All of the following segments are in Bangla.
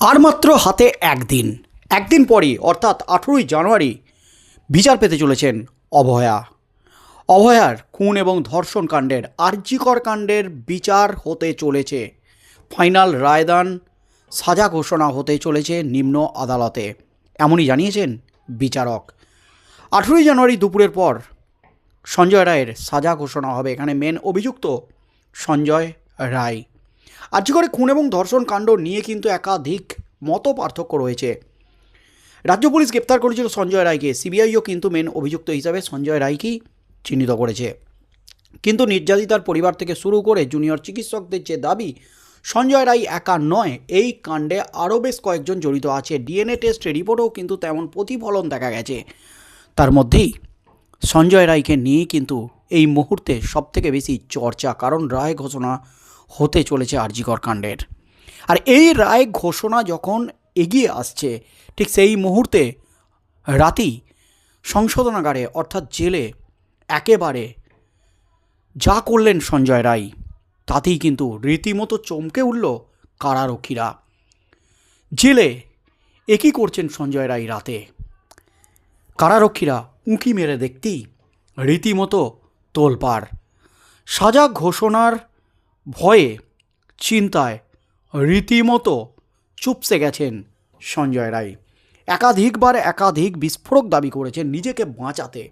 আর মাত্র হাতে একদিন একদিন পরই, অর্থাৎ আঠেরোই জানুয়ারি, বিচার পেতে চলেছেন অভয়া। অভয়ার খুন এবং ধর্ষণ কাণ্ডের আর্যিকর কাণ্ডের বিচার হতে চলেছে। ফাইনাল রায়দান, সাজা ঘোষণা হতে চলেছে নিম্ন আদালতে, এমনই জানিয়েছেন বিচারক। আঠেরোই জানুয়ারি দুপুরের পর সঞ্জয় রায়ের সাজা ঘোষণা হবে। এখানে মেন অভিযুক্ত সঞ্জয় রায়। আর্যিকরে খুন এবং ধর্ষণ কাণ্ড নিয়ে কিন্তু একাধিক মত পার্থক্য রয়েছে। রাজ্য পুলিশ গ্রেপ্তার করেছিল সঞ্জয় রায়কে। সিবিআইও কিন্তু মেন অভিযুক্ত হিসাবে সঞ্জয় রায়কেই চিহ্নিত করেছে। কিন্তু নির্যাতিতার পরিবার থেকে শুরু করে জুনিয়র চিকিৎসকদের যে দাবি, সঞ্জয় রায় একা নয়, এই কাণ্ডে আরও বেশ কয়েকজন জড়িত আছে। ডিএনএ টেস্ট রিপোর্টেও কিন্তু তেমন প্রতিফলন দেখা গেছে। তার মধ্যেই সঞ্জয় রায়কে নিয়ে কিন্তু এই মুহূর্তে সবথেকে বেশি চর্চা, কারণ রায় ঘোষণা হতে চলেছে আরজিকর কাণ্ডের। আর এই রায় ঘোষণা যখন এগিয়ে আসছে, ঠিক সেই মুহূর্তে রাতেই সংশোধনাগারে, অর্থাৎ জেলে, একেবারে যা করলেন সঞ্জয় রায়, তাতেই কিন্তু রীতিমতো চমকে উঠল কারারক্ষীরা। জেলে একই করছেন সঞ্জয় রায় রাতে? কারারক্ষীরা উঁকি মেরে দেখতেই রীতিমতো তোলপাড়। সাজা ঘোষণার ভয়ে, চিন্তায় রীতিমতো চুপসে গেছেন সঞ্জয় রায়। একাধিকবার একাধিক বিস্ফোরক দাবি করেছেন নিজেকে বাঁচাতে।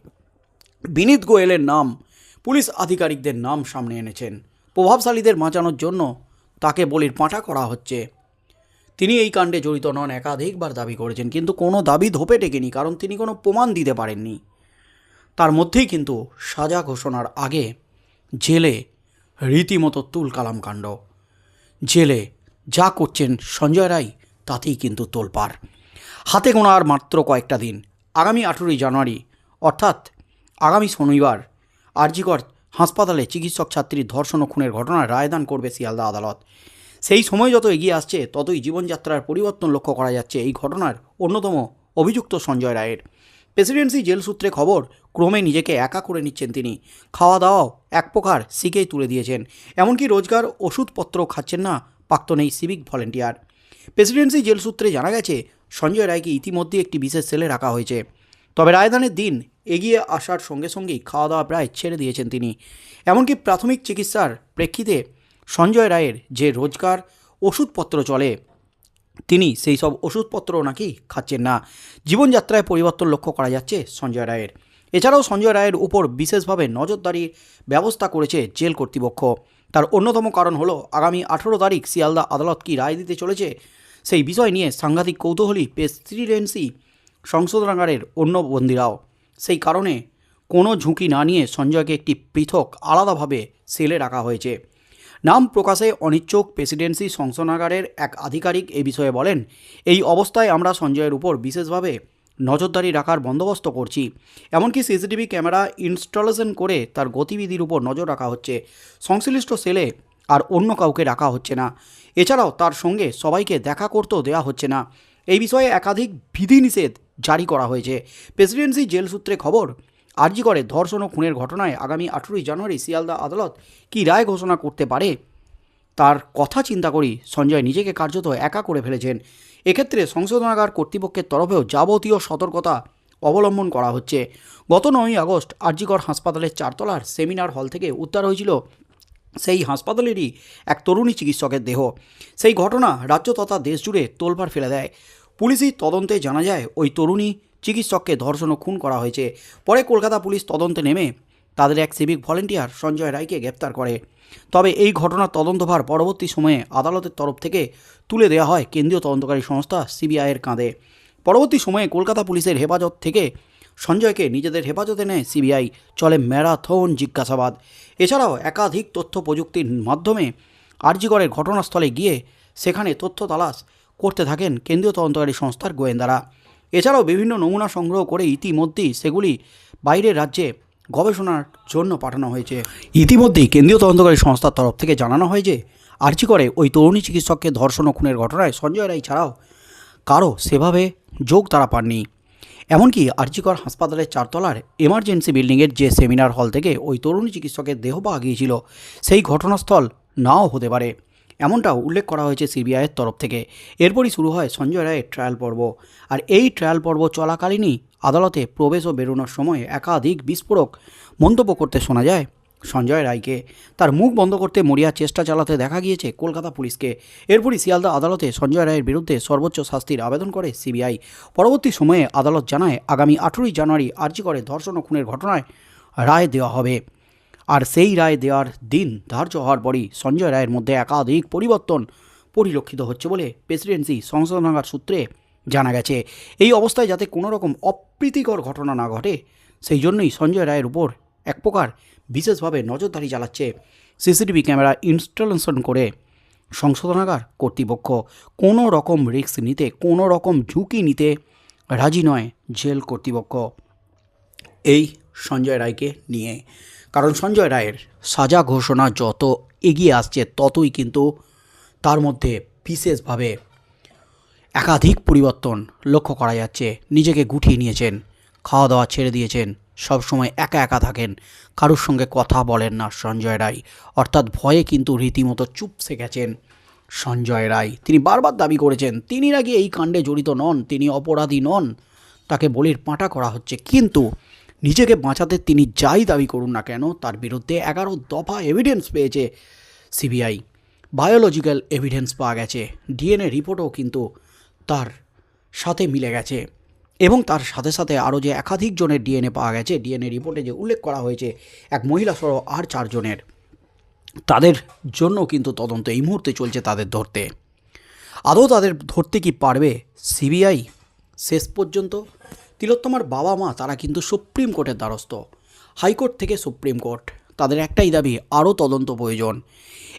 বিনীত গোয়েলের নাম, পুলিশ আধিকারিকদের নাম সামনে এনেছেন। প্রভাবশালীদের বাঁচানোর জন্য তাকে বলির পাঁঠা করা হচ্ছে। তিনি এই কাণ্ডে জড়িত নন, একাধিকবার দাবি করেছেন, কিন্তু কোনো দাবি ধোপে টেকেনি, কারণ তিনি কোনো প্রমাণ দিতে পারেননি। তার মধ্যেই কিন্তু সাজা ঘোষণার আগে জেলে রীতিমতো তুল কালাম কাণ্ড। জেলে যা করছেন সঞ্জয় রায়, তাতেই কিন্তু তোলপাড়। হাতে গোনা আর মাত্র কয়েকটা দিন। আগামী আঠেরোই জানুয়ারি, অর্থাৎ আগামী শনিবার, আরজিকর হাসপাতালে চিকিৎসক ছাত্রীর ধর্ষণ ও খুনের ঘটনায় রায়দান করবে শিয়ালদা আদালত। সেই সময় যত এগিয়ে আসছে, ততই জীবনযাত্রার পরিবর্তন লক্ষ্য করা যাচ্ছে এই ঘটনার অন্যতম অভিযুক্ত সঞ্জয় রায়ের। প্রেসিডেন্সি জেল সূত্রে খবর, ক্রমে নিজেকে একা করে নিচ্ছেন তিনি। খাওয়া দাওয়াও এক প্রকার শিখেই তুলে দিয়েছেন। এমনকি রোজগার ওষুধপত্র খাচ্ছেন না প্রাক্তন এই সিভিক ভলেন্টিয়ার। প্রেসিডেন্সি জেল সূত্রে জানা গেছে, সঞ্জয় রায়কে ইতিমধ্যে একটি বিশেষ সেলে রাখা হয়েছে। তবে রায়দানের দিন এগিয়ে আসার সঙ্গে সঙ্গেই খাওয়া দাওয়া প্রায় ছেড়ে দিয়েছেন তিনি। এমনকি প্রাথমিক চিকিৎসার প্রেক্ষিতে সঞ্জয় রায়ের যে রোজগার, ওষুধপত্র চলে তিনি সেই সব ওষুধপত্র নাকি খাচ্ছেন না। জীবনযাত্রায় পরিবর্তন লক্ষ্য করা যাচ্ছে সঞ্জয় রায়ের। এছাড়াও সঞ্জয় রায়ের উপর বিশেষভাবে নজরদারির ব্যবস্থা করেছে জেল কর্তৃপক্ষ। তার অন্যতম কারণ হলো, আগামী আঠেরো তারিখ শিয়ালদা আদালত কি রায় দিতে চলেছে সেই বিষয় নিয়ে সাংঘাতিক কৌতূহলী প্রেসিডেন্সি সংশোধনাগারের অন্য বন্দীরাও। সেই কারণে কোনো ঝুঁকি না নিয়ে সঞ্জয়কে একটি পৃথক, আলাদাভাবে সেলে রাখা হয়েছে। নাম প্রকাশে অনিচ্ছুক প্রেসিডেন্সি সংশোধনাগারের এক আধিকারিক এ বিষয়ে বলেন, এই অবস্থায় আমরা সঞ্জয়ের উপর বিশেষভাবে নজরদারি রাখার বন্দোবস্ত করছি। এমনকি সিসিটিভি ক্যামেরা ইনস্টলেশন করে তার গতিবিধির উপর নজর রাখা হচ্ছে। সংশ্লিষ্ট সেলে আর অন্য কাউকে রাখা হচ্ছে না। এছাড়াও তার সঙ্গে সবাইকে দেখা করতেও দেওয়া হচ্ছে না। এই বিষয়ে একাধিক বিধিনিষেধ জারি করা হয়েছে। প্রেসিডেন্সি জেল সূত্রে খবর আর্জি করে ধর্ষণ ও খুনের ঘটনায় আগামী আঠেরোই জানুয়ারি শিয়ালদা আদালত কী রায় ঘোষণা করতে পারে? তার কথা চিন্তা করি সঞ্জয় নিজেকে কার্যত একা করে ফেলেছেন। এক্ষেত্রে সংশোধনাগার কর্তৃপক্ষের তরফেও যাবতীয় সতর্কতা অবলম্বন করা হচ্ছে। গত নয়ই আগস্ট আরজিকর হাসপাতালের চারতলার সেমিনার হল থেকে উদ্ধার হয়েছিল সেই হাসপাতালেরই এক তরুণী চিকিৎসকের দেহ। সেই ঘটনা রাজ্য তথা দেশ জুড়ে ফেলে দেয়। পুলিশি তদন্তে জানা যায়, ওই তরুণী চিকিৎসককে ধর্ষণ ও খুন করা হয়েছে। পরে কলকাতা পুলিশ তদন্তে নেমে তাদের এক সিভিক ভলেন্টিয়ার সঞ্জয় রায়কে গ্রেপ্তার করে। তবে এই ঘটনার তদন্তভার পরবর্তী সময়ে আদালতের তরফ থেকে তুলে দেওয়া হয় কেন্দ্রীয় তদন্তকারী সংস্থা সিবিআইয়ের কাঁধে। পরবর্তী সময়ে কলকাতা পুলিশের হেফাজত থেকে সঞ্জয়কে নিজেদের হেফাজতে নেয় সিবিআই, চলে ম্যারাথন জিজ্ঞাসাবাদ। এছাড়াও একাধিক তথ্য প্রযুক্তির মাধ্যমে আরজিগড়ের ঘটনাস্থলে গিয়ে সেখানে তথ্য তালাশ করতে থাকেন কেন্দ্রীয় তদন্তকারী সংস্থার গোয়েন্দারা। এছাড়াও বিভিন্ন নমুনা সংগ্রহ করে ইতিমধ্যেই সেগুলি বাইরের রাজ্যে গবেষণার জন্য পাঠানো হয়েছে। ইতিমধ্যেই কেন্দ্রীয় তদন্তকারী সংস্থার তরফ থেকে জানানো হয় যে, আর্জি করে ওই তরুণী চিকিৎসককে ধর্ষণ খুনের ঘটনায় সঞ্জয় রায় ছাড়াও কারও সেভাবে যোগ তারা পাননি। এমনকি আর্জিকর হাসপাতালের চারতলার এমার্জেন্সি বিল্ডিংয়ের যে সেমিনার হল থেকে ওই তরুণী চিকিৎসকের দেহ পাওয়া গিয়েছিল, সেই ঘটনাস্থল নাও হতে পারে। এমনটাও উল্লেখ করা হয়েছে সিবিআইয়ের তরফ থেকে। এরপরই শুরু হয় সঞ্জয় রায়ের ট্রায়াল পর্ব। আর এই ট্রায়াল পর্ব চলাকালীনই আদালতে প্রবেশ ও বেরোনোর সময় একাধিক বিস্ফোরক মন্তব্য করতে শোনা যায় সঞ্জয় রায়কে। তার মুখ বন্ধ করতে মরিয়ার চেষ্টা চালাতে দেখা গিয়েছে কলকাতা পুলিশকে। এরপরই শিয়ালদা আদালতে সঞ্জয় রায়ের বিরুদ্ধে সর্বোচ্চ শাস্তির আবেদন করে সিবিআই। পরবর্তী সময়ে আদালত জানায়, আগামী আঠেরোই জানুয়ারি আর্জি করে ধর্ষণ ও খুনের ঘটনায় রায় দেওয়া হবে। আর সেই রায় দেওয়ার দিন ধার্য হওয়ার পরই সঞ্জয় রায়ের মধ্যে একাধিক পরিবর্তন পরিলক্ষিত হচ্ছে বলে প্রেসিডেন্সি সংশোধনাগার সূত্রে জানা গেছে। এই অবস্থায় যাতে কোনো রকম অপ্রীতিকর ঘটনা না ঘটে, সেই জন্যই সঞ্জয় রায়ের উপর এক প্রকার বিশেষভাবে নজরদারি চালাচ্ছে সিসিটিভি ক্যামেরা ইনস্টলেশন করে সংশোধনাগার কর্তৃপক্ষ। কোনো রকম রিস্ক নিতে কোনো রকম ঝুঁকি নিতে রাজি নয় জেল কর্তৃপক্ষ। এই সঞ্জয় রায়কে নিয়ে কারণ সঞ্জয় রায়ের সাজা ঘোষণা যত এগিয়ে আসছে, ততই কিন্তু তার মধ্যে বিশেষভাবে একাধিক পরিবর্তন লক্ষ্য করা যাচ্ছে। নিজেকে গুটিয়ে নিয়েছেন খাওয়া দাওয়া ছেড়ে দিয়েছেন সব সময় একা একা থাকেন, কারোর সঙ্গে কথা বলেন না সঞ্জয় রায়। অর্থাৎ ভয়ে কিন্তু রীতিমতো চুপসে গেছেন সঞ্জয় রায়। তিনি বারবার দাবি করেছেন তিনি নাকি এই কাণ্ডে জড়িত নন, তিনি অপরাধী নন। তাকে বলির পাঁটা করা হচ্ছে। কিন্তু নিজেকে বাঁচাতে তিনি যাই দাবি করুন না কেন, তার বিরুদ্ধে এগারো দফা এভিডেন্স পেয়েছে সিবিআই। বায়োলজিক্যাল এভিডেন্স পাওয়া গেছে। ডিএনএ রিপোর্টও কিন্তু তার সাথে মিলে গেছে। এবং তার সাথে সাথে আরও যে একাধিক জনের ডিএনএ পাওয়া গেছে ডিএনএ রিপোর্টে যে উল্লেখ করা হয়েছে, এক মহিলা সহ আর চারজনের। তাদের জন্য কিন্তু তদন্ত এই মুহূর্তে চলছে তাদের ধরতে। আদৌ তাদের ধরতে কি পারবে সিবিআই? শেষ পর্যন্ত তিলোত্তমার বাবা মা, তারা কিন্তু সুপ্রিম কোর্টের দ্বারস্থ। হাইকোর্ট থেকে সুপ্রিম কোর্ট। তাদের একটাই দাবি, আরও তদন্ত প্রয়োজন।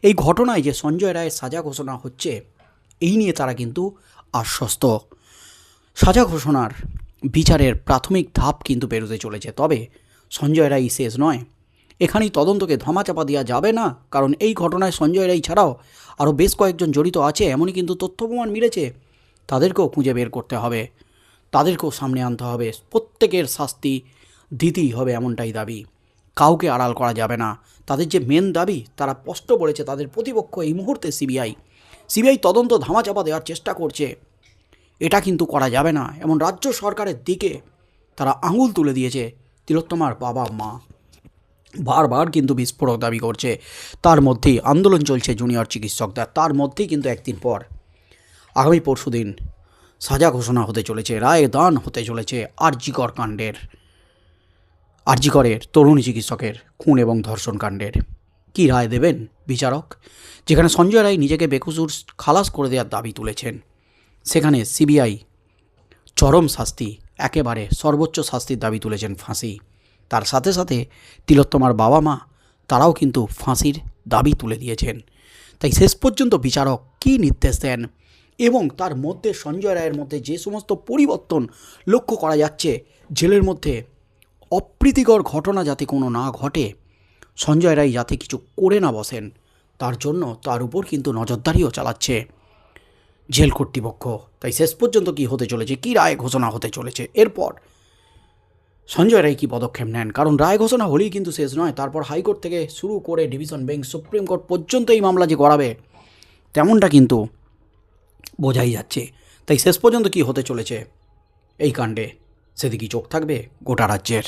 এই ঘটনায় যে সঞ্জয় রায়ের সাজা ঘোষণা হচ্ছে, এই নিয়ে তারা কিন্তু আশ্বস্ত। সাজা ঘোষণার বিচারের প্রাথমিক ধাপ কিন্তু বেরোতে চলেছে। তবে সঞ্জয় রায় শেষ নয়। এখানেই তদন্তকে ধামাচাপা দেওয়া যাবে না, কারণ এই ঘটনায় সঞ্জয় রায় ছাড়াও আরও বেশ কয়েকজন জড়িত আছে, এমনই কিন্তু তথ্য প্রমাণ মিলেছে। তাদেরকেও খুঁজে বের করতে হবে। তাদেরকেও সামনে আনতে হবে। প্রত্যেকের শাস্তি দিতেই হবে এমনটাই দাবি। কাউকে আড়াল করা যাবে না। তাদের যে মেন দাবি, তারা স্পষ্ট বলেছে তাদের প্রতিপক্ষ এই মুহূর্তে সিবিআই। সিবিআই তদন্ত ধামাচাপা দেওয়ার চেষ্টা করছে। এটা কিন্তু করা যাবে না। এমন রাজ্য সরকারের দিকে তারা আঙুল তুলে দিয়েছে তিলোত্তমার বাবা মা। বারবার কিন্তু বিস্ফোরক দাবি করছে। তার মধ্যেই আন্দোলন চলছে জুনিয়র চিকিৎসকদের। তার মধ্যেই কিন্তু একদিন পর। আগামী পরশু দিন সাজা ঘোষণা হতে চলেছে রায় দান হতে চলেছে আরজিকর কাণ্ডের। আরজিকরের তরুণী চিকিৎসকের খুন এবং ধর্ষণ কাণ্ডের। কী রায় দেবেন বিচারক? যেখানে সঞ্জয় রায় নিজেকে বেকসুর খালাস করে দেওয়ার দাবি তুলেছেন, সেখানে সিবিআই চরম শাস্তি, একেবারে সর্বোচ্চ শাস্তির দাবি তুলেছেন ফাঁসি। তার সাথে সাথে তিলোত্তমার বাবা মা, তারাও কিন্তু ফাঁসির দাবি তুলে দিয়েছেন। তাই শেষ পর্যন্ত বিচারক কী নির্দেশ দেন? এবং তার মধ্যে সঞ্জয় রায়ের মধ্যে যে সমস্ত পরিবর্তন লক্ষ্য করা যাচ্ছে, জেলের মধ্যে অপ্রীতিকর ঘটনা যাতে কোনো না ঘটে, সঞ্জয় রায় যাতে কিছু করে না বসেন, তার জন্য তার উপর কিন্তু নজরদারিও চালাচ্ছে জেল কর্তৃপক্ষ। তাই শেষ পর্যন্ত কি হতে চলেছে, কি রায় ঘোষণা হতে চলেছে? এরপর সঞ্জয় রায় কী পদক্ষেপ নেন? কারণ রায় ঘোষণা হলেই কিন্তু শেষ নয়, তারপর হাইকোর্ট থেকে শুরু করে ডিভিশন বেঞ্চ সুপ্রিম কোর্ট পর্যন্ত এই মামলা যে গড়াবে, তেমনটা কিন্তু বোঝাই যাচ্ছে। তাই শেষ পর্যন্ত কি হতে চলেছে? এই কাণ্ডে সেদিকেই চোখ থাকবে গোটা রাজ্যের।